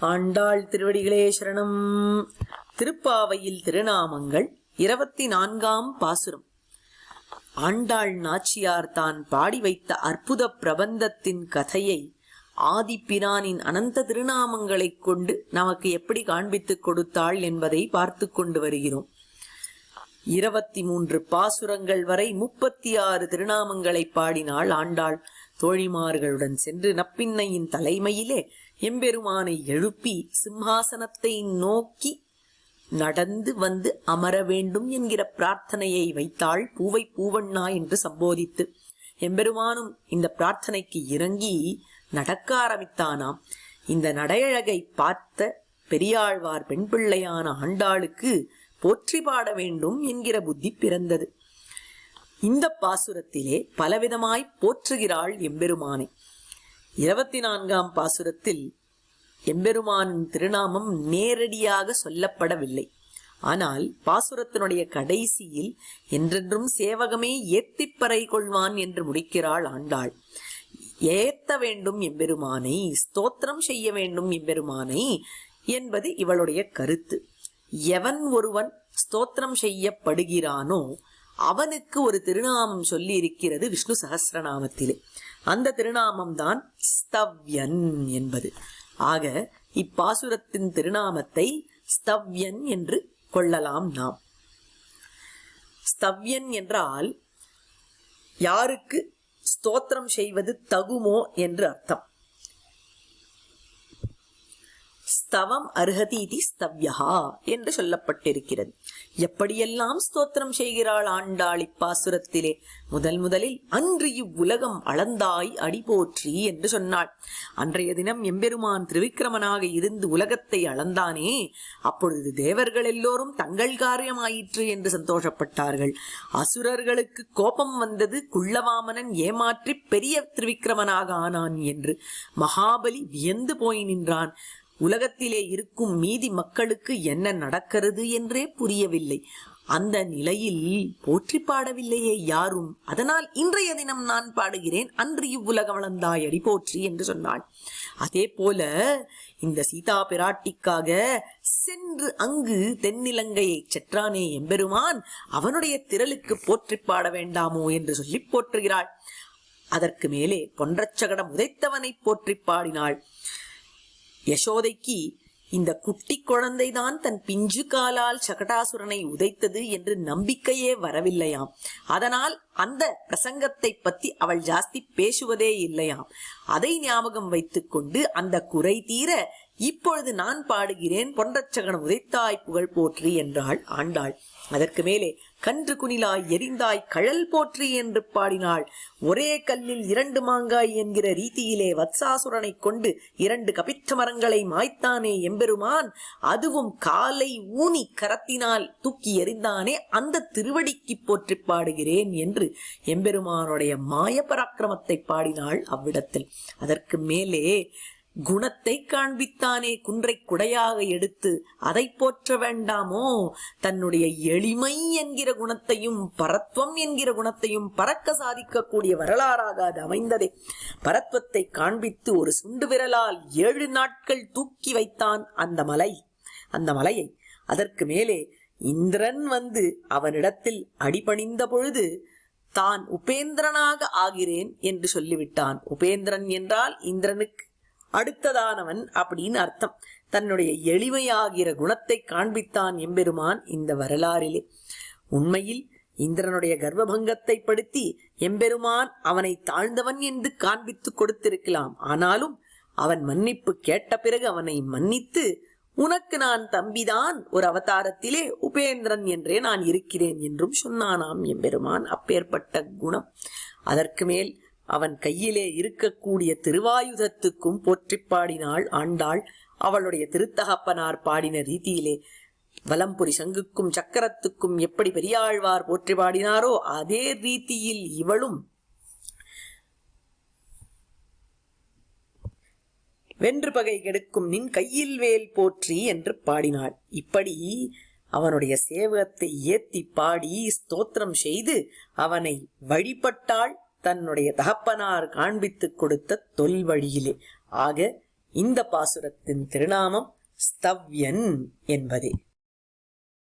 ஆண்டாள் திருவடிகளே சரணம். திருப்பாவையில் திருநாமங்கள் இருபத்தி நான்காம் பாசுரம். ஆண்டாள் நாச்சியார் தான் பாடி வைத்த அற்புத பிரபந்தத்தின் கதையை ஆதிப்பிரானின் அனந்த திருநாமங்களைக் கொண்டு நமக்கு எப்படி காண்பித்துக் கொடுத்தாள் என்பதை பார்த்து கொண்டு வருகிறோம். இருபத்தி மூன்று பாசுரங்கள் வரை முப்பத்தி ஆறு திருநாமங்களை பாடினாள் ஆண்டாள். தோழிமார்களுடன் சென்று நப்பின்னையின் தலைமையிலே எம்பெருமானை எழுப்பி சிம்ஹாசனத்தை நோக்கி நடந்து வந்து அமர வேண்டும் என்கிற பிரார்த்தனையை வைத்தாள் பூவை பூவண்ணா என்று சம்போதித்து. எம்பெருமானும் இந்த பிரார்த்தனைக்கு இறங்கி நடக்க ஆரம்பித்தானாம். இந்த நடையழகை பார்த்த பெரியாழ்வார் பெண் பிள்ளையான ஆண்டாளுக்கு போற்றி பாட வேண்டும் என்கிற புத்தி பிறந்தது. இந்த பாசுரத்திலே பலவிதமாய் போற்றுகிறாள் எம்பெருமானை. இருபத்தி நான்காம் பாசுரத்தில் எம்பெருமானின் திருநாமம் நேரடியாக சொல்லப்படவில்லை. ஆனால் பாசுரத்தினுடைய கடைசியில் என்றென்றும் சேவகமே ஏத்திப்பறை கொள்வான் என்று முடிக்கிறாள் ஆண்டாள். ஏத்த வேண்டும் எம்பெருமானை ஸ்தோத்திரம் செய்ய வேண்டும் எம்பெருமானை என்பது இவளுடைய கருத்து. எவன் ஒருவன் ஸ்தோத்திரம் செய்யப்படுகிறானோ அவனுக்கு ஒரு திருநாமம் சொல்லி இருக்கிறது விஷ்ணு சகசிரநாமத்திலே அந்த திருநாமம் தான் ஸ்தவ்யன் என்பது. ஆக இப்பாசுரத்தின் திருநாமத்தை ஸ்தவ்யன் என்று கொள்ளலாம் நாம். ஸ்தவ்யன் என்றால் யாருக்கு ஸ்தோத்திரம் செய்வது தகுமோ என்று அர்த்தம். ஸ்தவம் அருகதி இது ஸ்தவ்யா என்று சொல்லப்பட்டிருக்கிறது. எப்படியெல்லாம் ஸ்தோத்திரம் செய்கிறாள் ஆண்டாள் இப்பாசுரத்திலே? முதல் முதலில் அன்று இவ்வுலகம் அளந்தாய் அடி போற்றி என்று சொன்னாள். அன்றைய தினம் எம்பெருமான் திருவிக்கிரமனாக இருந்து உலகத்தை அளந்தானே அப்பொழுது தேவர்கள் எல்லோரும் தங்கள் காரியமாயிற்று என்று சந்தோஷப்பட்டார்கள். அசுரர்களுக்கு கோபம் வந்தது குள்ளவாமனன் ஏமாற்றி பெரிய திருவிக்கிரமனாக ஆனான் என்று. மகாபலி வியந்து போய் நின்றான். உலகத்திலே இருக்கும் மீதி மக்களுக்கு என்ன நடக்கிறது என்றே புரியவில்லை. அந்த நிலையில் போற்றி பாடவில்லையே யாரும்? அதனால் இன்றைய தினம் நான் பாடுகிறேன் அன்று இவ்வுலகம் வளர்ந்தாயடி போற்றி என்று சொன்னாள். அதே போல இந்த சீதா பிராட்டிக்காக சென்று அங்கு தென்னிலங்கையை செற்றானே எம்பெருமான் அவனுடைய திரளுக்கு போற்றி பாட வேண்டாமோ என்று சொல்லி போற்றுகிறாள். அதற்கு மேலே பொன்றச்சகடம் உதைத்தவனை போற்றி பாடினாள். யசோதைக்கு இந்த குட்டி குழந்தைதான் தன் பிஞ்சு காலால் சகடாசுரனை உதைத்தது என்று நம்பிக்கையே வரவில்லையாம். அதனால் அந்த பிரசங்கத்தை பத்தி அவள் ஜாஸ்தி பேசுவதே இல்லையாம். அதை ஞாபகம் வைத்துக்கொண்டு அந்த குறை தீர இப்பொழுது நான் பாடுகிறேன் பொன்றச்சகனம் உதைத்தாய் புகழ் போற்றி என்றாள் ஆண்டாள். அதற்கு மேலே கன்று குனிலாய் எரிந்தாய் கழல் போற்றி என்று பாடினாள். ஒரே கல்லில் இரண்டு மாங்காய் என்கிற ரீதியிலே வத்சாசுரனை கொண்டு இரண்டு கபித்த மரங்களை மாய்த்தானே எம்பெருமான். அதுவும் காலை ஊனி கரத்தினால் தூக்கி எறிந்தானே அந்த திருவடிக்கு போற்றி பாடுகிறேன் என்று எம்பெருமானுடைய மாய பராக்கிரமத்தை பாடினாள் அவ்விடத்தில். அதற்கு மேலே குணத்தை காண்பித்தானே குன்றை குடையாக எடுத்து அதை போற்ற வேண்டாமோ? தன்னுடைய எளிமை என்கிற குணத்தையும் பரத்வம் என்கிற குணத்தையும் பறக்க சாதிக்கக்கூடிய வரலாறாக அது அமைந்ததே. பரத்வத்தை காண்பித்து ஒரு சுண்டு விரலால் ஏழு நாட்கள் தூக்கி வைத்தான் அந்த மலை. அந்த மலையை அதற்கு மேலே இந்திரன் வந்து அவனிடத்தில் அடிபணிந்த பொழுது தான் உபேந்திரனாக ஆகிறேன் என்று சொல்லிவிட்டான். உபேந்திரன் என்றால் இந்திரனுக்கு அடுத்ததானவன் அப்படின்னு அர்த்தம். தன்னுடைய எளிமையாகிற குணத்தை காண்பித்தான் எம்பெருமான் இந்த வரலாறிலே. உண்மையில் இந்திரனுடைய கர்ப்பபங்கத்தை படுத்தி எம்பெருமான் அவனை தாழ்ந்தவன் என்று காண்பித்து கொடுத்திருக்கலாம். ஆனாலும் அவன் மன்னிப்பு கேட்ட பிறகு அவனை மன்னித்து உனக்கு நான் தம்பிதான் ஒரு அவதாரத்திலே உபேந்திரன் என்றே நான் இருக்கிறேன் என்றும் சொன்னானாம் எம்பெருமான் அப்பேற்பட்ட குணம். அதற்கு மேல் அவன் கையிலே இருக்கக்கூடிய திருவாயுதத்துக்கும் போற்றி பாடினாள் ஆண்டாள். அவளுடைய திருத்தகப்பனார் பாடின ரீதியிலே வலம்புரி சங்குக்கும் சக்கரத்துக்கும் எப்படி பெரியாழ்வார் போற்றி பாடினாரோ அதே ரீதியில் இவளும் வென்று பகை கெடுக்கும் நின் கையில் வேல் போற்றி என்று பாடினாள். இப்படி அவனுடைய சேவகத்தை ஏத்தி பாடி ஸ்தோத்திரம் செய்து அவனை வழிபட்டாள். தன்னுடைய தகப்பனார் காண்பித்துக் கொடுத்த தொல் வழியிலே ஆக இந்த பாசுரத்தின் திருநாமம் ஸ்தவ்யன் என்பதே.